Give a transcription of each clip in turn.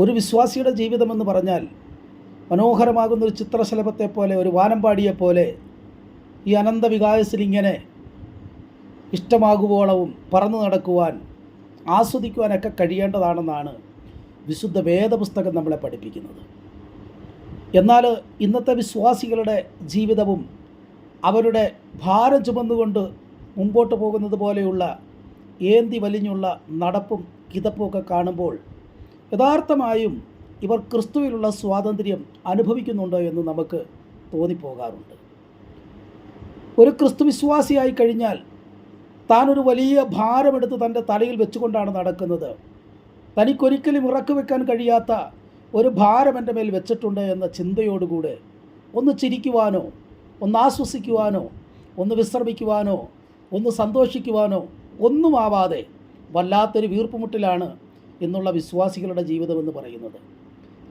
ഒരു വിശ്വാസിയുടെ ജീവിതമെന്ന് പറഞ്ഞാൽ മനോഹരമാകുന്ന ഒരു ചിത്രശലഭത്തെ പോലെ ഒരു വാനമ്പാടിയെ പോലെ ഈ അനന്ത വികാസിലിങ്ങനെ ഇഷ്ടമാകുവോളവും പറന്നു നടക്കുവാൻ ആസ്വദിക്കുവാനൊക്കെ കഴിയേണ്ടതാണെന്നാണ് വിശുദ്ധ വേദപുസ്തകം നമ്മളെ പഠിപ്പിക്കുന്നത്. എന്നാൽ ഇന്നത്തെ വിശ്വാസികളുടെ ജീവിതവും അവരുടെ ഭാരം ചുമന്നുകൊണ്ട് മുമ്പോട്ട് പോകുന്നത് പോലെയുള്ള ഏന്തി വലിഞ്ഞുള്ള നടപ്പും കിതപ്പും ഒക്കെ കാണുമ്പോൾ യഥാർത്ഥമായും ഇവർ ക്രിസ്തുവിലുള്ള സ്വാതന്ത്ര്യം അനുഭവിക്കുന്നുണ്ടോ എന്ന് നമുക്ക് തോന്നിപ്പോകാറുണ്ട്. ഒരു ക്രിസ്തു വിശ്വാസിയായി കഴിഞ്ഞാൽ താനൊരു വലിയ ഭാരമെടുത്ത് തന്റെ തലയിൽ വെച്ചുകൊണ്ടാണ് നടക്കുന്നത്. തനിക്കൊരിക്കലും ഇറക്കി വെക്കാൻ കഴിയാത്ത ഒരു ഭാരം എന്റെ മേൽ വെച്ചിട്ടുണ്ട് എന്ന ചിന്തയോടുകൂടെ ഒന്ന് ചിരിക്കുവാനോ ഒന്ന് ആശ്വസിക്കുവാനോ ഒന്ന് വിശ്രമിക്കുവാനോ ഒന്ന് സന്തോഷിക്കുവാനോ ഒന്നും ആവാതെ വല്ലാത്തൊരു വീർപ്പുമുട്ടിലാണ് ഇന്നുള്ള വിശ്വാസികളുടെ ജീവിതമെന്ന് പറയുന്നത്.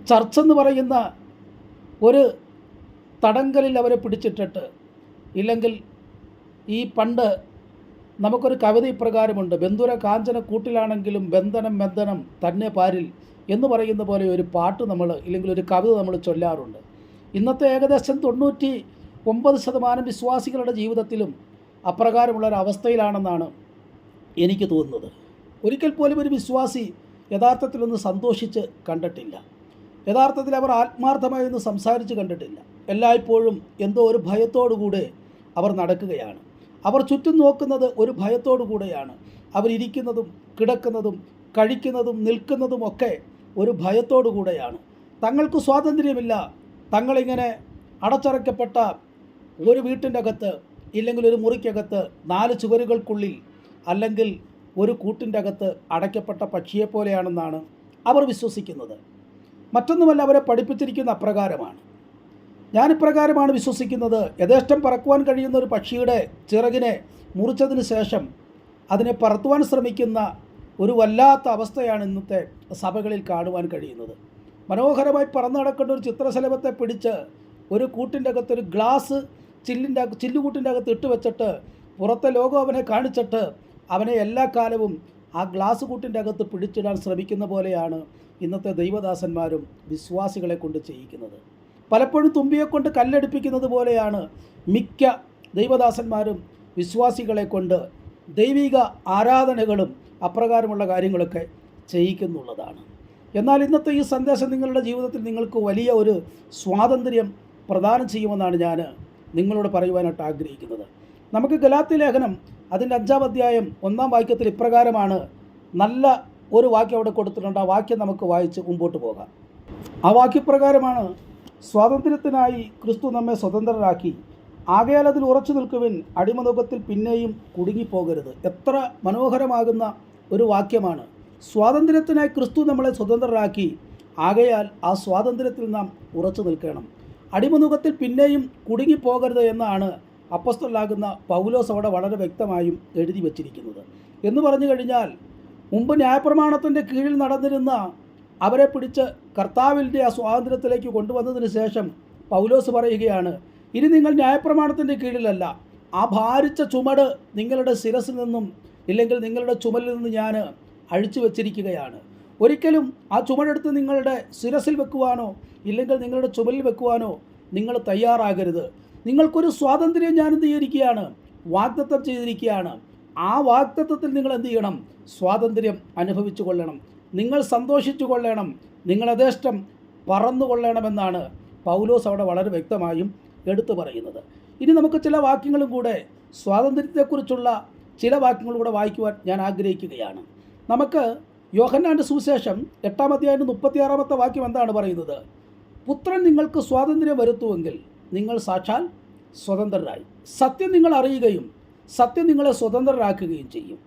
ചർച്ച എന്ന് പറയുന്ന ഒരു തടങ്കലിൽ അവരെ പിടിച്ചിട്ടിട്ട് ഇല്ലെങ്കിൽ ഈ പണ്ട് നമുക്കൊരു കവിത ഇപ്രകാരമുണ്ട് ബന്ധുര കാഞ്ചന കൂട്ടിലാണെങ്കിലും ബന്ധനം ബന്ധനം തന്നെ പാരിൽ എന്ന് പറയുന്ന പോലെ ഒരു പാട്ട് നമ്മൾ ഇല്ലെങ്കിൽ ഒരു കവിത നമ്മൾ ചൊല്ലാറുണ്ട്. ഇന്നത്തെ ഏകദേശം തൊണ്ണൂറ്റി ഒമ്പത് ശതമാനം വിശ്വാസികളുടെ ജീവിതത്തിലും അപ്രകാരമുള്ള ഒരു അവസ്ഥയിലാണെന്നാണ് എനിക്ക് തോന്നുന്നത്. ഒരിക്കൽ പോലും ഒരു വിശ്വാസി യഥാർത്ഥത്തിലൊന്ന് സന്തോഷിച്ച് കണ്ടിട്ടില്ല. യഥാർത്ഥത്തിൽ അവർ ആത്മാർത്ഥമായി ഒന്ന് സംസാരിച്ച് കണ്ടിട്ടില്ല. എല്ലായ്പ്പോഴും എന്തോ ഒരു ഭയത്തോടുകൂടെ അവർ നടക്കുകയാണ്. അവർ ചുറ്റും നോക്കുന്നത് ഒരു ഭയത്തോടു കൂടെയാണ് അവരിയ്ക്കുന്നതും കിടക്കുന്നതും കഴിക്കുന്നതും നിൽക്കുന്നതും ഒക്കെ ഒരു ഭയത്തോടു കൂടെയാണ് തങ്ങൾക്ക് സ്വാതന്ത്ര്യമില്ല. തങ്ങളിങ്ങനെ അടച്ചറയ്ക്കപ്പെട്ട ഒരു വീട്ടിന്റെ അകത്ത് ഇല്ലെങ്കിൽ ഒരു മുറിക്കകത്ത് നാല് ചുവരുകൾക്കുള്ളിൽ അല്ലെങ്കിൽ ഒരു കൂട്ടിന്റെ അകത്ത് അടയ്ക്കപ്പെട്ട പക്ഷിയെപ്പോലെയാണെന്നാണ് അവർ വിശ്വസിക്കുന്നത്. മറ്റൊന്നുമല്ല അവരെ പഠിപ്പിച്ചിരിക്കുന്ന അപ്രകാരമാണ്. ഞാനിപ്രകാരമാണ് വിശ്വസിക്കുന്നത്. യഥേഷ്ടം പറക്കുവാൻ കഴിയുന്ന ഒരു പക്ഷിയുടെ ചിറകിനെ മുറിച്ചതിന് ശേഷം അതിനെ പറത്തുവാൻ ശ്രമിക്കുന്ന ഒരു വല്ലാത്ത അവസ്ഥയാണ് ഇന്നത്തെ സഭകളിൽ കാണുവാൻ കഴിയുന്നത്. മനോഹരമായി പറന്നു നടക്കേണ്ട ഒരു ചിത്രശലഭത്തെ പിടിച്ച് ഒരു കൂട്ടിന്റെ അകത്ത് ഒരു ഗ്ലാസ് ചില്ലിന്റെ ചില്ലുകൂട്ടിന്റെ അകത്ത് ഇട്ട് വെച്ചിട്ട് പുറത്തെ ലോകം അവനെ കാണിച്ചിട്ട് അവനെ എല്ലാ കാലവും ആ ഗ്ലാസ് കൂട്ടിന്റെ അകത്ത് പിടിച്ചിടാൻ ശ്രമിക്കുന്ന പോലെയാണ് ഇന്നത്തെ ദൈവദാസന്മാരും വിശ്വാസികളെ കൊണ്ട് ചെയ്യിക്കുന്നത്. പലപ്പോഴും തുമ്പിയെ കൊണ്ട് കല്ലെടുപ്പിക്കുന്നത് പോലെയാണ് മിക്ക ദൈവദാസന്മാരും വിശ്വാസികളെ കൊണ്ട് ദൈവിക ആരാധനകളും അപ്രകാരമുള്ള കാര്യങ്ങളൊക്കെ ചെയ്യിക്കുന്നുള്ളതാണ്. എന്നാൽ ഇന്നത്തെ ഈ സന്ദേശം നിങ്ങളുടെ ജീവിതത്തിൽ നിങ്ങൾക്ക് വലിയ ഒരു സ്വാതന്ത്ര്യം പ്രദാനം ചെയ്യുമെന്നാണ് ഞാൻ നിങ്ങളോട് പറയുവാനായിട്ട് ആഗ്രഹിക്കുന്നത്. നമുക്ക് ഗലാത്തി ലേഖനം അതിന്റെ അഞ്ചാം അധ്യായം ഒന്നാം വാക്യത്തിൽ ഇപ്രകാരമാണ്. നല്ല ഒരു വാക്യം അവിടെ കൊടുത്തിട്ടുണ്ട്. ആ വാക്യം നമുക്ക് വായിച്ച് മുമ്പോട്ട് പോകാം. ആ വാക്യപ്രകാരമാണ് സ്വാതന്ത്ര്യത്തിനായി ക്രിസ്തു നമ്മെ സ്വതന്ത്രരാക്കി. ആകയാൽ അതിൽ ഉറച്ചു നിൽക്കുവിൻ അടിമനുഖത്തിൽ പിന്നെയും കുടുങ്ങിപ്പോകരുത്. എത്ര മനോഹരമാകുന്ന ഒരു വാക്യമാണ്. സ്വാതന്ത്ര്യത്തിനായി ക്രിസ്തു നമ്മളെ സ്വതന്ത്രരാക്കി. ആകയാൽ ആ സ്വാതന്ത്ര്യത്തിൽ നാം ഉറച്ചു നിൽക്കണം. അടിമനുഖത്തിൽ പിന്നെയും കുടുങ്ങിപ്പോകരുത് എന്നാണ് അപ്പസ്തലാകുന്ന പൗലോസ് അവിടെ വളരെ വ്യക്തമായും എഴുതി വച്ചിരിക്കുന്നത്. എന്ന് പറഞ്ഞു കഴിഞ്ഞാൽ മുമ്പ് ന്യായപ്രമാണത്തിന്റെ കീഴിൽ നടന്നിരുന്ന അവരെ പിടിച്ച് കർത്താവിന്റെ ആ സ്വാതന്ത്ര്യത്തിലേക്ക് കൊണ്ടുവന്നതിന് ശേഷം പൗലോസ് പറയുകയാണ് ഇനി നിങ്ങൾ ന്യായപ്രമാണത്തിന്റെ കീഴിലല്ല ആ ഭാരിച്ച ചുമട് നിങ്ങളുടെ ശിരസിൽ നിന്നും ഇല്ലെങ്കിൽ നിങ്ങളുടെ ചുമലിൽ നിന്ന് ഞാൻ അഴിച്ചു വച്ചിരിക്കുകയാണ്. ഒരിക്കലും ആ ചുമടെടുത്ത് നിങ്ങളുടെ ശിരസിൽ വെക്കുവാനോ ഇല്ലെങ്കിൽ നിങ്ങളുടെ ചുമലിൽ വെക്കുവാനോ നിങ്ങൾ തയ്യാറാകരുത്. നിങ്ങൾക്കൊരു സ്വാതന്ത്ര്യം ഞാൻ എന്ത് ചെയ്തിരിക്കുകയാണ്? വാഗ്ദത്തം ചെയ്തിരിക്കുകയാണ്. ആ വാഗ്ദത്തത്തിൽ നിങ്ങൾ എന്ത് ചെയ്യണം? സ്വാതന്ത്ര്യം അനുഭവിച്ചു കൊള്ളണം. നിങ്ങൾ സന്തോഷിച്ചു കൊള്ളണം. നിങ്ങൾ യഥേഷ്ടം പറന്നു കൊള്ളണമെന്നാണ് പൗലോസ് അവിടെ വളരെ വ്യക്തമായും എടുത്തു പറയുന്നത്. ഇനി നമുക്ക് ചില വാക്യങ്ങളും കൂടെ സ്വാതന്ത്ര്യത്തെക്കുറിച്ചുള്ള ചില വാക്യങ്ങൾ കൂടെ വായിക്കുവാൻ ഞാൻ ആഗ്രഹിക്കുകയാണ്. നമുക്ക് യോഹന്നാന്റെ സുവിശേഷം എട്ടാം അധ്യായം മുപ്പത്തിയാറാമത്തെ വാക്യം എന്താണ് പറയുന്നത്? പുത്രൻ നിങ്ങൾക്ക് സ്വാതന്ത്ര്യം വരുത്തുമെങ്കിൽ നിങ്ങൾ സാക്ഷാൽ സ്വതന്ത്രരായി. സത്യം നിങ്ങൾ അറിയുകയും സത്യം നിങ്ങളെ സ്വതന്ത്രരാക്കുകയും ചെയ്യും.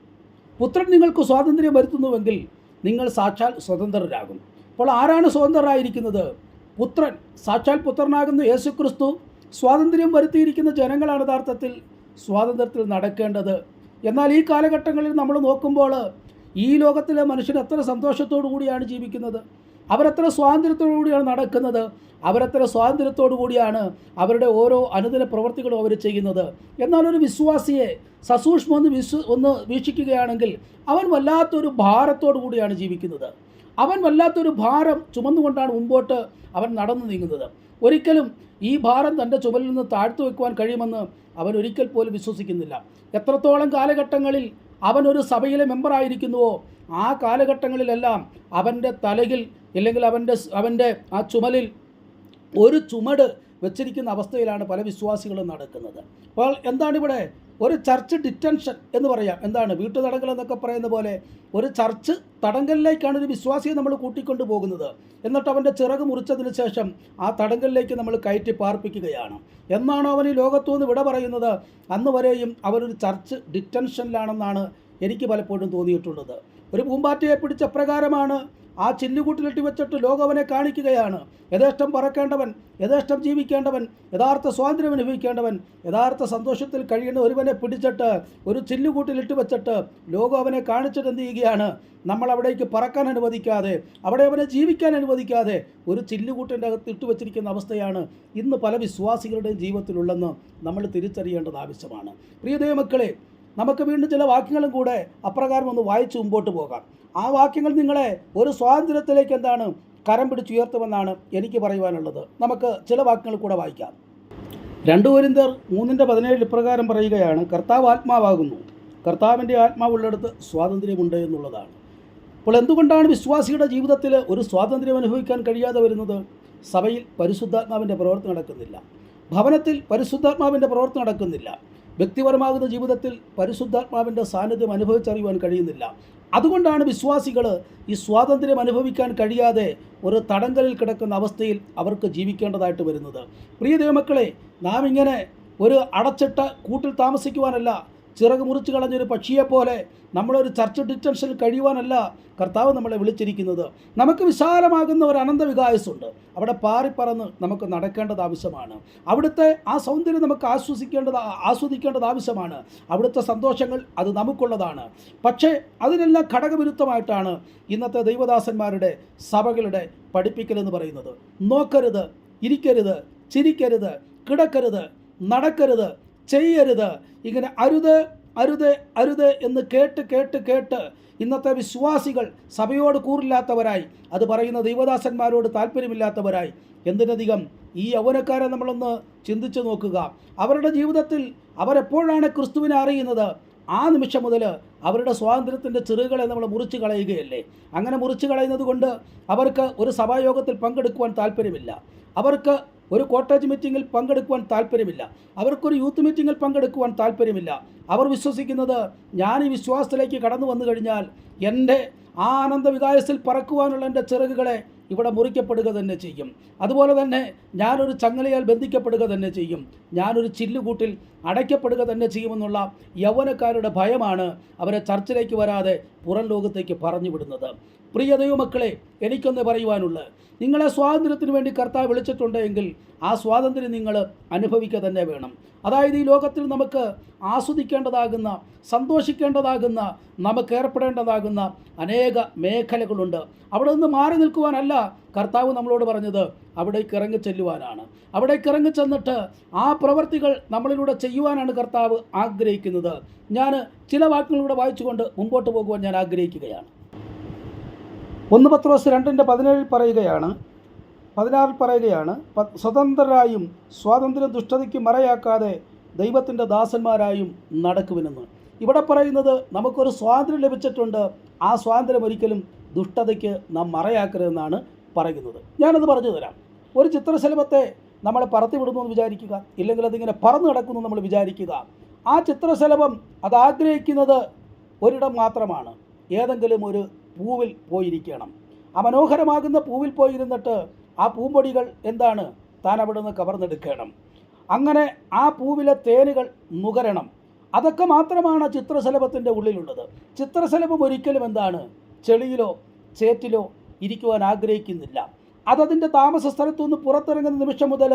പുത്രൻ നിങ്ങൾക്ക് സ്വാതന്ത്ര്യം വരുത്തുന്നുവെങ്കിൽ നിങ്ങൾ സാക്ഷാൽ സ്വതന്ത്രരാകും. അപ്പോൾ ആരാണ് സ്വതന്ത്രരായിരിക്കുന്നത്? പുത്രൻ. സാക്ഷാൽ പുത്രനാകുന്ന യേശുക്രിസ്തു സ്വാതന്ത്ര്യം വരുത്തിയിരിക്കുന്ന ജനങ്ങളാണ് യഥാർത്ഥത്തിൽ സ്വാതന്ത്ര്യത്തിൽ നടക്കേണ്ടത്. എന്നാൽ ഈ കാലഘട്ടങ്ങളിൽ നമ്മൾ നോക്കുമ്പോൾ ഈ ലോകത്തിലെ മനുഷ്യൻ എത്ര സന്തോഷത്തോടു കൂടിയാണ് ജീവിക്കുന്നത്? അവരെത്ര സ്വാതന്ത്ര്യത്തോടു കൂടിയാണ് നടക്കുന്നത്? അവരത്ര സ്വാതന്ത്ര്യത്തോടു കൂടിയാണ് അവരുടെ ഓരോ അനുദിന പ്രവർത്തികളും അവർ ചെയ്യുന്നത്? എന്നാൽ ഒരു വിശ്വാസിയെ സസൂക്ഷ്മം ഒന്ന് വിശ്വ ഒന്ന് വീക്ഷിക്കുകയാണെങ്കിൽ അവൻ വല്ലാത്തൊരു ഭാരത്തോടു കൂടിയാണ് ജീവിക്കുന്നത്. അവൻ വല്ലാത്തൊരു ഭാരം ചുമന്നുകൊണ്ടാണ് മുമ്പോട്ട് അവൻ നടന്നു നീങ്ങുന്നത്. ഒരിക്കലും ഈ ഭാരം തന്റെ ചുമലിൽ നിന്ന് താഴ്ത്തു വെക്കുവാൻ കഴിയുമെന്ന് അവൻ ഒരിക്കൽ പോലും വിശ്വസിക്കുന്നില്ല. എത്രത്തോളം കാലഘട്ടങ്ങളിൽ അവൻ ഒരു സഭയിലെ മെമ്പറായിരിക്കുന്നുവോ ആ കാലഘട്ടങ്ങളിലെല്ലാം അവന്റെ തലയിൽ അല്ലെങ്കിൽ അവന്റെ അവന്റെ ആ ചുമലിൽ ഒരു ചുമട് വെച്ചിരിക്കുന്ന അവസ്ഥയിലാണ് പല വിശ്വാസികളും നടക്കുന്നത്. അപ്പോൾ എന്താണ് ഇവിടെ? ഒരു ചർച്ച് ഡിറ്റൻഷൻ എന്ന് പറയാം. എന്താണ്? വീട്ടു തടങ്കൽ എന്നൊക്കെ പറയുന്ന പോലെ ഒരു ചർച്ച് തടങ്കലിലേക്കാണ് ഒരു വിശ്വാസിയെ നമ്മൾ കൂട്ടിക്കൊണ്ടു പോകുന്നത്. എന്നിട്ട് അവന്റെ ചിറക് മുറിച്ചതിന് ശേഷം ആ തടങ്കലിലേക്ക് നമ്മൾ കയറ്റി പാർപ്പിക്കുകയാണ്. എന്നാണോ അവൻ ഈ ലോകത്തുനിന്ന് വിട പറയുന്നത്. അന്ന് വരെയും അവനൊരു ചർച്ച് ഡിറ്റൻഷനിലാണെന്നാണ് എനിക്ക് പലപ്പോഴും തോന്നിയിട്ടുള്ളത്. ഒരു പൂമ്പാറ്റയെ പിടിച്ച പ്രകാരമാണ് ആ ചില്ലുകൂട്ടിലിട്ട് വെച്ചിട്ട് ലോകവനെ കാണിക്കുകയാണ്. യഥേഷ്ടം പറക്കേണ്ടവൻ യഥേഷ്ടം ജീവിക്കേണ്ടവൻ യഥാർത്ഥ സ്വാതന്ത്ര്യം അനുഭവിക്കേണ്ടവൻ യഥാർത്ഥ സന്തോഷത്തിൽ കഴിയുന്ന ഒരുവനെ പിടിച്ചിട്ട് ഒരു ചില്ലുകൂട്ടിലിട്ട് വെച്ചിട്ട് ലോകം അവനെ കാണിച്ചിട്ട് എന്ത് ചെയ്യുകയാണ്? നമ്മൾ അവിടേക്ക് പറക്കാൻ അനുവദിക്കാതെ അവിടെ അവനെ ജീവിക്കാൻ അനുവദിക്കാതെ ഒരു ചില്ലുകൂട്ടിന്റെ അകത്ത് ഇട്ട് വെച്ചിരിക്കുന്ന അവസ്ഥയാണ് ഇന്ന് പല വിശ്വാസികളുടെയും ജീവിതത്തിലുള്ളെന്ന് നമ്മൾ തിരിച്ചറിയേണ്ടത് ആവശ്യമാണ്. പ്രിയ ദൈവമക്കളെ നമുക്ക് വീണ്ടും ചില വാക്യങ്ങളും കൂടെ അപ്രകാരം ഒന്ന് വായിച്ച് മുമ്പോട്ട് പോകാം. ആ വാക്യങ്ങൾ നിങ്ങളെ ഒരു സ്വാതന്ത്ര്യത്തിലേക്ക് എന്താണ് കരം പിടിച്ചുയർത്തുമെന്നാണ് എനിക്ക് പറയുവാനുള്ളത്. നമുക്ക് ചില വാക്യങ്ങൾ കൂടെ വായിക്കാം. രണ്ടു കോരിന്തർ മൂന്നിന്റെ പതിനേഴ് ഇപ്രകാരം പറയുകയാണ് കർത്താവ് ആത്മാവാകുന്നു. കർത്താവിന്റെ ആത്മാവുള്ളിടത്ത് സ്വാതന്ത്ര്യമുണ്ട് എന്നുള്ളതാണ്. അപ്പോൾ എന്തുകൊണ്ടാണ് വിശ്വാസിയുടെ ജീവിതത്തിൽ ഒരു സ്വാതന്ത്ര്യം അനുഭവിക്കാൻ കഴിയാതെ വരുന്നത്? സഭയിൽ പരിശുദ്ധാത്മാവിന്റെ പ്രവർത്തനം നടക്കുന്നില്ല. ഭവനത്തിൽ പരിശുദ്ധാത്മാവിന്റെ പ്രവർത്തനം നടക്കുന്നില്ല. വ്യക്തിപരമാകുന്ന ജീവിതത്തിൽ പരിശുദ്ധാത്മാവിന്റെ സാന്നിധ്യം അനുഭവിച്ചറിയുവാൻ കഴിയുന്നില്ല. അതുകൊണ്ടാണ് വിശ്വാസികൾ ഈ സ്വാതന്ത്ര്യം അനുഭവിക്കാൻ കഴിയാതെ ഒരു തടങ്കലിൽ കിടക്കുന്ന അവസ്ഥയിൽ അവർക്ക് ജീവിക്കേണ്ടതായിട്ട് വരുന്നത്. പ്രിയ ദൈവമക്കളെ നാം ഇങ്ങനെ ഒരു അടച്ചിട്ട കൂട്ടിൽ താമസിക്കുവാനല്ല ചിറക് മുറിച്ച് കളഞ്ഞൊരു പക്ഷിയെപ്പോലെ നമ്മളൊരു ചർച്ച് ഡിറ്റൻഷനിൽ കഴിയുവാനല്ല കർത്താവ് നമ്മളെ വിളിച്ചിരിക്കുന്നത്. നമുക്ക് വിശാലമാകുന്ന ഒരു അനന്ത വികായസുണ്ട്. അവിടെ പാറിപ്പറന്ന് നമുക്ക് നടക്കേണ്ടത് ആവശ്യമാണ്. അവിടുത്തെ ആ സൗന്ദര്യം നമുക്ക് ആശ്വസിക്കേണ്ടത് ആസ്വദിക്കേണ്ടത് ആവശ്യമാണ്. അവിടുത്തെ സന്തോഷങ്ങൾ അത് നമുക്കുള്ളതാണ്. പക്ഷേ അതിനെല്ലാം ഘടകവിരുദ്ധമായിട്ടാണ് ഇന്നത്തെ ദൈവദാസന്മാരുടെ സഭകളുടെ പഠിപ്പിക്കലെന്ന് പറയുന്നത്. നോക്കരുത് ഇരിക്കരുത് ചിരിക്കരുത് കിടക്കരുത് നടക്കരുത് ചെയ്യരുത് ഇങ്ങനെ അരുത് അരുത് അരുത് എന്ന് കേട്ട് കേട്ട് കേട്ട് ഇന്നത്തെ വിശ്വാസികൾ സഭയോട് കൂറില്ലാത്തവരായി. അത് പറയുന്ന ദൈവദാസന്മാരോട് താല്പര്യമില്ലാത്തവരായി. എന്തിനധികം ഈ യൗവനക്കാരെ നമ്മളൊന്ന് ചിന്തിച്ചു നോക്കുക. അവരുടെ ജീവിതത്തിൽ അവരെപ്പോഴാണ് ക്രിസ്തുവിനെ അറിയുന്നത്? ആ നിമിഷം മുതൽ അവരുടെ സ്വാതന്ത്ര്യത്തിന്റെ ചെറുകളെ നമ്മൾ മുറിച്ച് കളയുകയല്ലേ? അങ്ങനെ മുറിച്ച് കളയുന്നത് കൊണ്ട് അവർക്ക് ഒരു സഭായോഗത്തിൽ പങ്കെടുക്കുവാൻ താല്പര്യമില്ല. അവർക്ക് ഒരു കോട്ടേജ് മീറ്റിങ്ങിൽ പങ്കെടുക്കുവാൻ താല്പര്യമില്ല അവർക്കൊരു യൂത്ത് മീറ്റിങ്ങിൽ പങ്കെടുക്കുവാൻ താല്പര്യമില്ല അവർ വിശ്വസിക്കുന്നത് ഞാൻ ഈ വിശ്വാസത്തിലേക്ക് കടന്നു വന്നു കഴിഞ്ഞാൽ എന്റെ ആനന്ദ വികായത്തിൽ പറക്കുവാനുള്ള എന്റെ ചിറകുകളെ ഇവിടെ മുറിക്കപ്പെടുക തന്നെ ചെയ്യും. അതുപോലെ തന്നെ ഞാനൊരു ചങ്ങലയാൽ ബന്ധിക്കപ്പെടുക തന്നെ ചെയ്യും. ഞാനൊരു ചില്ലുകൂട്ടിൽ അടയ്ക്കപ്പെടുക തന്നെ ചെയ്യുമെന്നുള്ള യൗവനക്കാരുടെ ഭയമാണ് അവരെ ചർച്ചിലേക്ക് വരാതെ പുറം ലോകത്തേക്ക് പറഞ്ഞു വിടുന്നത് പ്രിയ മക്കളെ എനിക്കൊന്ന് പറയുവാനുള്ളത്. നിങ്ങളെ സ്വാതന്ത്ര്യത്തിന് വേണ്ടി കർത്താവ് വിളിച്ചിട്ടുണ്ട് എങ്കിൽ ആ സ്വാതന്ത്ര്യം നിങ്ങൾ അനുഭവിക്കുക തന്നെ വേണം. അതായത് ഈ ലോകത്തിൽ നമുക്ക് ആസ്വദിക്കേണ്ടതാകുന്ന സന്തോഷിക്കേണ്ടതാകുന്ന നമുക്ക് ഏർപ്പെടേണ്ടതാകുന്ന അനേക മേഖലകളുണ്ട്. അവിടെ നിന്ന് മാറി നിൽക്കുവാനല്ല കർത്താവ് നമ്മളോട് പറഞ്ഞത് അവിടേക്ക് ഇറങ്ങി ചെല്ലുവാനാണ്. അവിടേക്ക് ഇറങ്ങി ചെന്നിട്ട് ആ പ്രവർത്തികൾ നമ്മളിലൂടെ ചെയ്യുവാനാണ് കർത്താവ് ആഗ്രഹിക്കുന്നത്. ഞാൻ ചില വാക്കുകളിലൂടെ വായിച്ചുകൊണ്ട് മുമ്പോട്ട് പോകുവാൻ ഞാൻ ആഗ്രഹിക്കുകയാണ്. ഒന്ന് പത്രോസ് രണ്ടിന്റെ പതിനേഴിൽ പറയുകയാണ്. പതിനാറിൽ പറയുകയാണ് സ്വതന്ത്രരായും സ്വാതന്ത്ര്യ ദുഷ്ടതയ്ക്ക് മറയാക്കാതെ ദൈവത്തിന്റെ ദാസന്മാരായും നടക്കുവിനെന്ന്. ഇവിടെ പറയുന്നത് നമുക്കൊരു സ്വാതന്ത്ര്യം ലഭിച്ചിട്ടുണ്ട് ആ സ്വാതന്ത്ര്യം ഒരിക്കലും ദുഷ്ടതയ്ക്ക് നാം മറയാക്കരുതെന്നാണ് പറയുന്നത്. ഞാനത് പറഞ്ഞു തരാം. ഒരു ചിത്രശലഭത്തെ നമ്മൾ പറത്തി വിടുന്നു എന്ന് വിചാരിക്കുക ഇല്ലെങ്കിൽ അതിങ്ങനെ പറന്നു കിടക്കുന്നു നമ്മൾ വിചാരിക്കുക. ആ ചിത്രശലഭം അത് ആഗ്രഹിക്കുന്നത് ഒരിടം മാത്രമാണ്. ഏതെങ്കിലും ഒരു പൂവിൽ പോയിരിക്കണം. ആ മനോഹരമാകുന്ന പൂവിൽ പോയിരുന്നിട്ട് ആ പൂമ്പൊടികൾ എന്താണ്? താൻ അവിടെ നിന്ന് കവർന്നെടുക്കണം. അങ്ങനെ ആ പൂവിലെ തേനുകൾ നുകരണം. അതൊക്കെ മാത്രമാണ് ചിത്രശലഭത്തിന്റെ ഉള്ളിലുള്ളത്. ചിത്രശലഭം ഒരിക്കലും എന്താണ്? ചെളിയിലോ ചേറ്റിലോ ഇരിക്കുവാൻ ആഗ്രഹിക്കുന്നില്ല. അതതിന്റെ താമസ സ്ഥലത്തു നിന്ന് പുറത്തിറങ്ങുന്ന നിമിഷം മുതൽ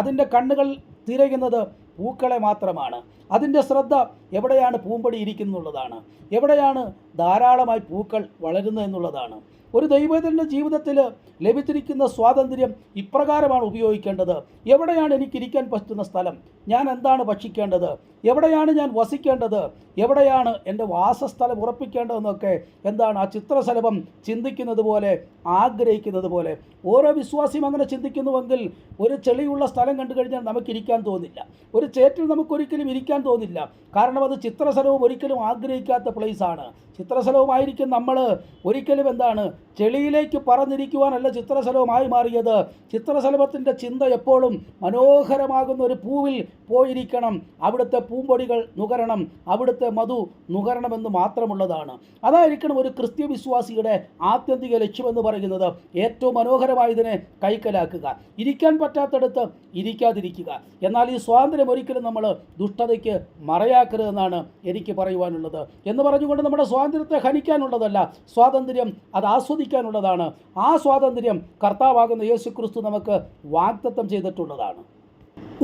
അതിന്റെ കണ്ണുകൾ തിരയുന്നത് പൂക്കളെ മാത്രമാണ്. അതിന്റെ ശ്രദ്ധ എവിടെയാണ് പൂമ്പടി ഇരിക്കുന്നുള്ളതാണ് എവിടെയാണ് ധാരാളമായി പൂക്കൾ വളരുന്നത് എന്നുള്ളതാണ്. ഒരു ദൈവത്തിന്റെ ജീവിതത്തിൽ ലഭിച്ചിരിക്കുന്ന സ്വാതന്ത്ര്യം ഇപ്രകാരമാണ് ഉപയോഗിക്കേണ്ടത്. എവിടെയാണ് എനിക്ക് ഇരിക്കാൻ പറ്റുന്ന സ്ഥലം? ഞാൻ എന്താണ് ഭക്ഷിക്കേണ്ടത്? എവിടെയാണ് ഞാൻ വസിക്കേണ്ടത്? എവിടെയാണ് എന്റെ വാസസ്ഥലം ഉറപ്പിക്കേണ്ടതെന്നൊക്കെ എന്താണ് ആ ചിത്രശലഭം ചിന്തിക്കുന്നത് പോലെ ആഗ്രഹിക്കുന്നത് പോലെ. ഓരോ വിശ്വാസിയും അങ്ങനെ ചിന്തിക്കുന്നുവെങ്കിൽ ഒരു ചെളിയുള്ള സ്ഥലം കണ്ടു കഴിഞ്ഞാൽ നമുക്ക് ഇരിക്കാൻ തോന്നില്ല. ഒരു ചേറ്റിൽ നമുക്കൊരിക്കലും ഇരിക്കാൻ തോന്നില്ല. കാരണം അത് ചിത്രശലവും ഒരിക്കലും ആഗ്രഹിക്കാത്ത പ്ലേസാണ് ചിത്രശലവുമായിരിക്കും നമ്മൾ ഒരിക്കലും എന്താണ് ചെളിയിലേക്ക് പറന്നിരിക്കുവാനല്ല ചിത്രശലവുമായി മാറിയത്. ചിത്രശലഭത്തിന്റെ ചിന്ത എപ്പോഴും മനോഹരമാകുന്ന ഒരു പൂവിൽ പോയിരിക്കണം. അവിടുത്തെ പൂമ്പൊടികൾ നുകരണം അവിടുത്തെ മധു നുകരണമെന്ന് മാത്രമുള്ളതാണ്. അതായിരിക്കണം ഒരു ക്രിസ്ത്യ വിശ്വാസിയുടെ ആത്യന്തിക ലക്ഷ്യമെന്ന് പറയുന്നത്. ഏറ്റവും മനോഹരമായതിനെ കൈക്കലാക്കുക. ഇരിക്കാൻ പറ്റാത്തടത്ത് ഇരിക്കാതിരിക്കുക. എന്നാൽ ഈ സ്വാതന്ത്ര്യം ഒരിക്കലും നമ്മൾ ദുഷ്ടതയ്ക്ക് മറയാക്കരുതെന്നാണ് എനിക്ക് പറയുവാനുള്ളത്. എന്ന് പറഞ്ഞുകൊണ്ട് നമ്മുടെ സ്വാതന്ത്ര്യത്തെ ഹനിക്കാനുള്ളതല്ല. സ്വാതന്ത്ര്യം അത് ആസ്വദിക്കാനുള്ളതാണ്. ആ സ്വാതന്ത്ര്യം കർത്താവാകുന്ന യേശു ക്രിസ്തു നമുക്ക് വാഗ്ദത്തം ചെയ്തിട്ടുള്ളതാണ്.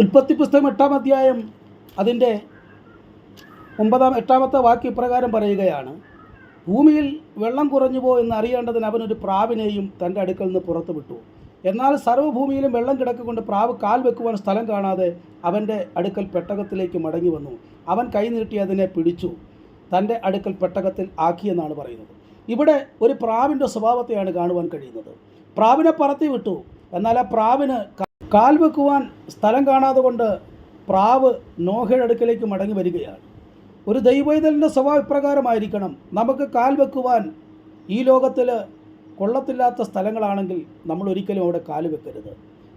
ഉൽപ്പത്തി പുസ്തകം എട്ടാം അധ്യായം അതിന്റെ ഒമ്പതാം എട്ടാമത്തെ വാക്യ ഇപ്രകാരം പറയുകയാണ് ഭൂമിയിൽ വെള്ളം കുറഞ്ഞു പോയെന്ന് എന്ന് അറിയേണ്ടതിന് അവനൊരു പ്രാവിനെയും തന്റെ അടുക്കൽ നിന്ന് പുറത്തു വിട്ടു. എന്നാൽ സർവഭൂമിയിലും വെള്ളം കിടക്കൊണ്ട് പ്രാവ് കാൽ വെക്കുവാൻ സ്ഥലം കാണാതെ അവന്റെ അടുക്കൽ പെട്ടകത്തിലേക്ക് മടങ്ങി വന്നു. അവൻ കൈ നീട്ടി അതിനെ പിടിച്ചു. തന്റെ അടുക്കൽ പെട്ടകത്തിൽ ആക്കിയെന്നാണ് പറയുന്നത്. ഇവിടെ ഒരു പ്രാവിന്റെ സ്വഭാവത്തെയാണ് കാണുവാൻ കഴിയുന്നത്. പ്രാവിനെ പറത്തി വിട്ടു. എന്നാൽ ആ പ്രാവിന് കാൽ വെക്കുവാൻ സ്ഥലം കാണാതെ കൊണ്ട് പ്രാവ് നോഹയുടെ അടുക്കലേക്ക് മടങ്ങി വരികയാണ്. ഒരു ദൈവൈതലിന്റെ സ്വഭാവ ഇപ്രകാരമായിരിക്കണം. നമുക്ക് കാൽ വെക്കുവാൻ ഈ ലോകത്തിൽ കൊള്ളത്തില്ലാത്ത സ്ഥലങ്ങളാണെങ്കിൽ നമ്മൾ ഒരിക്കലും അവിടെ കാൽ വെക്കരുത്.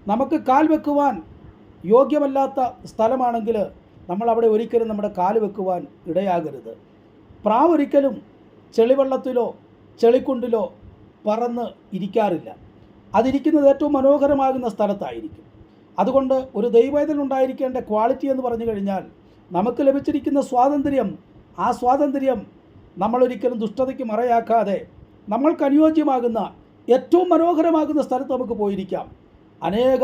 നമുക്ക് കാൽ വെക്കുവാൻ യോഗ്യമല്ലാത്ത സ്ഥലമാണെങ്കിൽ നമ്മൾ അവിടെ ഒരിക്കലും നമ്മുടെ കാൽ വെക്കുവാൻ ഇടയാകരുത്. പ്രാവ് ഒരിക്കലും ചെളിവെള്ളത്തിലോ ചെളിക്കുണ്ടിലോ പറന്ന് ഇരിക്കാറില്ല. അതിരിക്കുന്നത് ഏറ്റവും മനോഹരമാകുന്ന സ്ഥലത്തായിരിക്കും. അതുകൊണ്ട് ഒരു ദൈവവേദന ഉണ്ടായിരിക്കേണ്ട ക്വാളിറ്റി എന്ന് പറഞ്ഞു കഴിഞ്ഞാൽ നമുക്ക് ലഭിച്ചിരിക്കുന്ന സ്വാതന്ത്ര്യം ആ സ്വാതന്ത്ര്യം നമ്മളൊരിക്കലും ദുഷ്ടതയ്ക്ക് മറയാക്കാതെ നമ്മൾക്ക് അനുയോജ്യമാകുന്ന ഏറ്റവും മനോഹരമാകുന്ന സ്ഥലത്ത് നമുക്ക് പോയിരിക്കാം. അനേക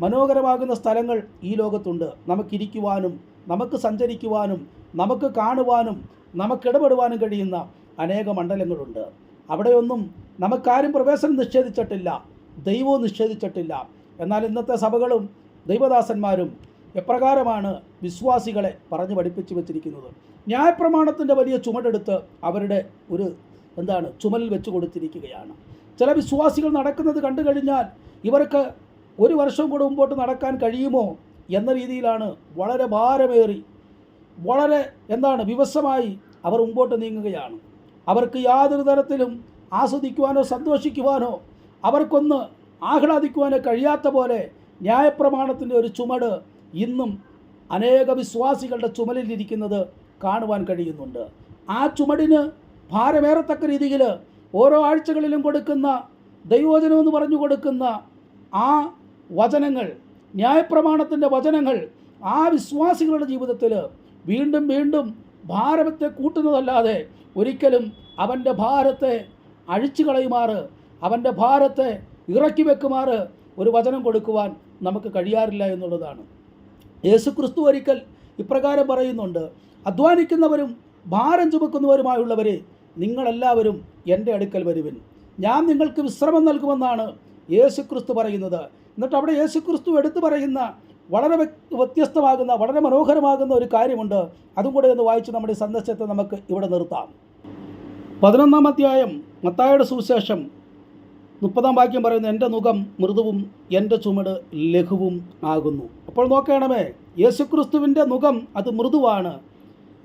മനോഹരമാകുന്ന സ്ഥലങ്ങൾ ഈ ലോകത്തുണ്ട്. നമുക്കിരിക്കുവാനും നമുക്ക് സഞ്ചരിക്കുവാനും നമുക്ക് കാണുവാനും നമുക്കിടപെടുവാനും കഴിയുന്ന അനേക മണ്ഡലങ്ങളുണ്ട്. അവിടെയൊന്നും നമുക്കാരും പ്രവേശനം നിഷേധിച്ചിട്ടില്ല ദൈവവും നിഷേധിച്ചിട്ടില്ല. എന്നാൽ ഇന്നത്തെ സഭകളും ദൈവദാസന്മാരും എപ്രകാരമാണ് വിശ്വാസികളെ പറഞ്ഞു പഠിപ്പിച്ചു വെച്ചിരിക്കുന്നത്? ന്യായപ്രമാണത്തിന്റെ വലിയ ചുമടെടുത്ത് അവരുടെ ഒരു എന്താണ് ചുമലിൽ വെച്ച് കൊടുത്തിരിക്കുകയാണ്. ചില വിശ്വാസികൾ നടക്കുന്നത് കണ്ടു കഴിഞ്ഞാൽ ഇവർക്ക് ഒരു വർഷം കൂടെ മുമ്പോട്ട് നടക്കാൻ കഴിയുമോ എന്ന രീതിയിലാണ് വളരെ ഭാരമേറി വളരെ എന്താണ് വിവശമായി അവർ മുമ്പോട്ട് നീങ്ങുകയാണ്. അവർക്ക് യാതൊരു തരത്തിലും ആസ്വദിക്കുവാനോ സന്തോഷിക്കുവാനോ അവർക്കൊന്ന് ആഹ്ലാദിക്കുവാനോ കഴിയാത്ത പോലെ ന്യായപ്രമാണത്തിന്റെ ഒരു ചുമട് ഇന്നും അനേക വിശ്വാസികളുടെ ചുമലിലിരിക്കുന്നത് കാണുവാൻ കഴിയുന്നുണ്ട്. ആ ചുമടിന് ഭാരമേറത്തക്ക രീതിയിൽ ഓരോ ആഴ്ചകളിലും കൊടുക്കുന്ന ദൈവവചനമെന്ന് പറഞ്ഞു കൊടുക്കുന്ന ആ വചനങ്ങൾ ന്യായപ്രമാണത്തിന്റെ വചനങ്ങൾ ആ വിശ്വാസികളുടെ ജീവിതത്തിൽ വീണ്ടും വീണ്ടും ഭാരവത്തെ കൂട്ടുന്നതല്ലാതെ ഒരിക്കലും അവന്റെ ഭാരത്തെ അഴിച്ചു കളയുമാറ് അവന്റെ ഭാരത്തെ ഇറക്കി വെക്കുമാറ് ഒരു വചനം കൊടുക്കുവാൻ നമുക്ക് കഴിയാറില്ല എന്നുള്ളതാണ്. യേശുക്രിസ്തു ഒരിക്കൽ ഇപ്രകാരം പറയുന്നുണ്ട് അധ്വാനിക്കുന്നവരും ഭാരം ചുമക്കുന്നവരുമായുള്ളവരെ നിങ്ങളെല്ലാവരും എന്റെ അടുക്കൽ വരുവിൻ. ഞാൻ നിങ്ങൾക്ക് വിശ്രമം നൽകുമെന്നാണ് യേശുക്രിസ്തു പറയുന്നത്. എന്നിട്ട് അവിടെ യേശുക്രിസ്തു എടുത്തു പറയുന്ന വളരെ വ്യത്യസ്തമാകുന്ന വളരെ മനോഹരമാകുന്ന ഒരു കാര്യമുണ്ട്. അതും കൂടെ ഒന്ന് വായിച്ച് നമ്മുടെ സന്ദേശത്തെ നമുക്ക് ഇവിടെ നിർത്താം. പതിനൊന്നാം അധ്യായം മത്തായുടെ സുവിശേഷം. മുപ്പതാം വാക്യം പറയുന്നു എന്റെ മുഖം മൃദുവും എന്റെ ചുമട് ലഘുവും ആകുന്നു. അപ്പോൾ നോക്കണമേ യേശുക്രിസ്തുവിന്റെ മുഖം അത് മൃദുവാണ്.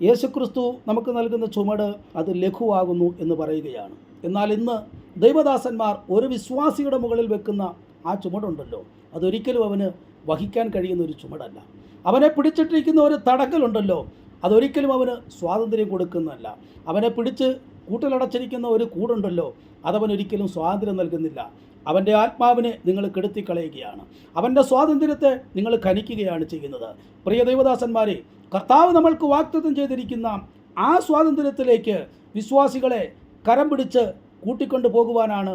യേശുക്രിസ്തു നമുക്ക് നൽകുന്ന ചുമട് അത് ലഘുവാകുന്നു എന്ന് പറയുകയാണ്. എന്നാൽ ഇന്ന് ദൈവദാസന്മാർ ഒരു വിശ്വാസിയുടെ മുകളിൽ വെക്കുന്ന ആ ചുമടുണ്ടല്ലോ. അതൊരിക്കലും അവന് വഹിക്കാൻ കഴിയുന്ന ഒരു ചുമടല്ല. അവനെ പിടിച്ചിട്ടിരിക്കുന്ന ഒരു തടങ്കലുണ്ടല്ലോ അതൊരിക്കലും അവന് സ്വാതന്ത്ര്യം കൊടുക്കുന്നതല്ല. അവനെ പിടിച്ച് കൂട്ടിലടച്ചിരിക്കുന്ന ഒരു കൂടുണ്ടല്ലോ അതവൻ ഒരിക്കലും സ്വാതന്ത്ര്യം നൽകുന്നില്ല. അവന്റെ ആത്മാവിനെ നിങ്ങൾ കെടുത്തിക്കളയുകയാണ്. അവന്റെ സ്വാതന്ത്ര്യത്തെ നിങ്ങൾ ഖനിക്കുകയാണ് ചെയ്യുന്നത്. പ്രിയ ദൈവദാസന്മാരെ കർത്താവ് നമ്മൾക്ക് വാക്തത്വം ചെയ്തിരിക്കുന്ന ആ സ്വാതന്ത്ര്യത്തിലേക്ക് വിശ്വാസികളെ കരം പിടിച്ച് കൂട്ടിക്കൊണ്ടു പോകുവാനാണ്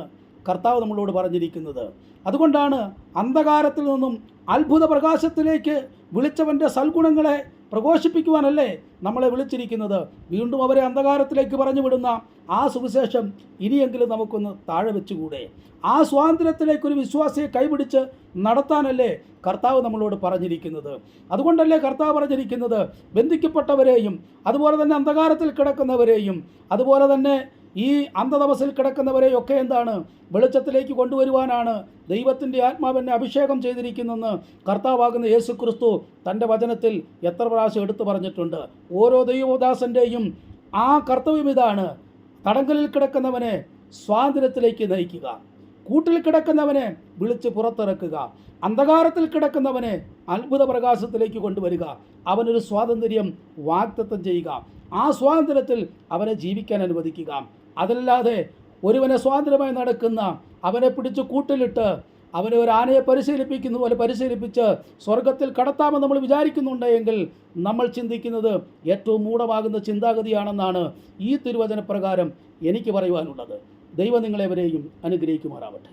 കർത്താവ് നമ്മളോട് പറഞ്ഞിരിക്കുന്നത്. അതുകൊണ്ടാണ് അന്ധകാരത്തിൽ നിന്നും അത്ഭുത പ്രകാശത്തിലേക്ക് വിളിച്ചവന്റെ സൽഗുണങ്ങളെ പ്രഘോഷിപ്പിക്കുവാനല്ലേ നമ്മളെ വിളിച്ചിരിക്കുന്നത്. വീണ്ടും അവരെ അന്ധകാരത്തിലേക്ക് പറഞ്ഞു വിടുന്ന ആ സുവിശേഷം ഇനിയെങ്കിലും നമുക്കൊന്ന് താഴെ വെച്ചുകൂടെ. ആ സ്വാതന്ത്ര്യത്തിലേക്കൊരു വിശ്വാസിയെ കൈപിടിച്ച് നടത്താനല്ലേ കർത്താവ് നമ്മളോട് പറഞ്ഞിരിക്കുന്നത്. അതുകൊണ്ടല്ലേ കർത്താവ് പറഞ്ഞിരിക്കുന്നത്? ബന്ധിക്കപ്പെട്ടവരെയും അതുപോലെ തന്നെ അന്ധകാരത്തിൽ കിടക്കുന്നവരെയും അതുപോലെ തന്നെ ഈ അന്ധതപസിൽ കിടക്കുന്നവരെയൊക്കെ എന്താണ് വെളിച്ചത്തിലേക്ക് കൊണ്ടുവരുവാനാണ് ദൈവത്തിന്റെ ആത്മാവിനെ അഭിഷേകം ചെയ്തിരിക്കുന്നെന്ന് കർത്താവാകുന്ന യേശു ക്രിസ്തു തന്റെ വചനത്തിൽ എത്ര പ്രാവശ്യം എടുത്തു പറഞ്ഞിട്ടുണ്ട്. ഓരോ ദൈവദാസന്റെയും ആ കർത്തവ്യം ഇതാണ്. തടങ്കലിൽ കിടക്കുന്നവനെ സ്വാതന്ത്ര്യത്തിലേക്ക് നയിക്കുക. കൂട്ടിൽ കിടക്കുന്നവനെ വിളിച്ച് പുറത്തിറക്കുക. അന്ധകാരത്തിൽ കിടക്കുന്നവനെ അത്ഭുത പ്രകാശത്തിലേക്ക് കൊണ്ടുവരിക. അവനൊരു സ്വാതന്ത്ര്യം വാഗ്ദത്തം ചെയ്യുക. ആ സ്വാതന്ത്ര്യത്തിൽ അവനെ ജീവിക്കാൻ അനുവദിക്കുക. അതല്ലാതെ ഒരുവനെ സ്വാതന്ത്ര്യമായി നടക്കുന്ന അവനെ പിടിച്ച് കൂട്ടിലിട്ട് അവനെ ഒരു ആനയെ പരിശീലിപ്പിക്കുന്ന പോലെ പരിശീലിപ്പിച്ച് സ്വർഗത്തിൽ കടത്താമെന്ന് നമ്മൾ വിചാരിക്കുന്നുണ്ടെങ്കിൽ നമ്മൾ ചിന്തിക്കുന്നത് ഏറ്റവും മൂഢമാകുന്ന ചിന്താഗതിയാണെന്നാണ് ഈ തിരുവചനപ്രകാരം എനിക്ക് പറയുവാനുള്ളത്. ദൈവം നിങ്ങളെവരെയും അനുഗ്രഹിക്കുമാറാവട്ടെ.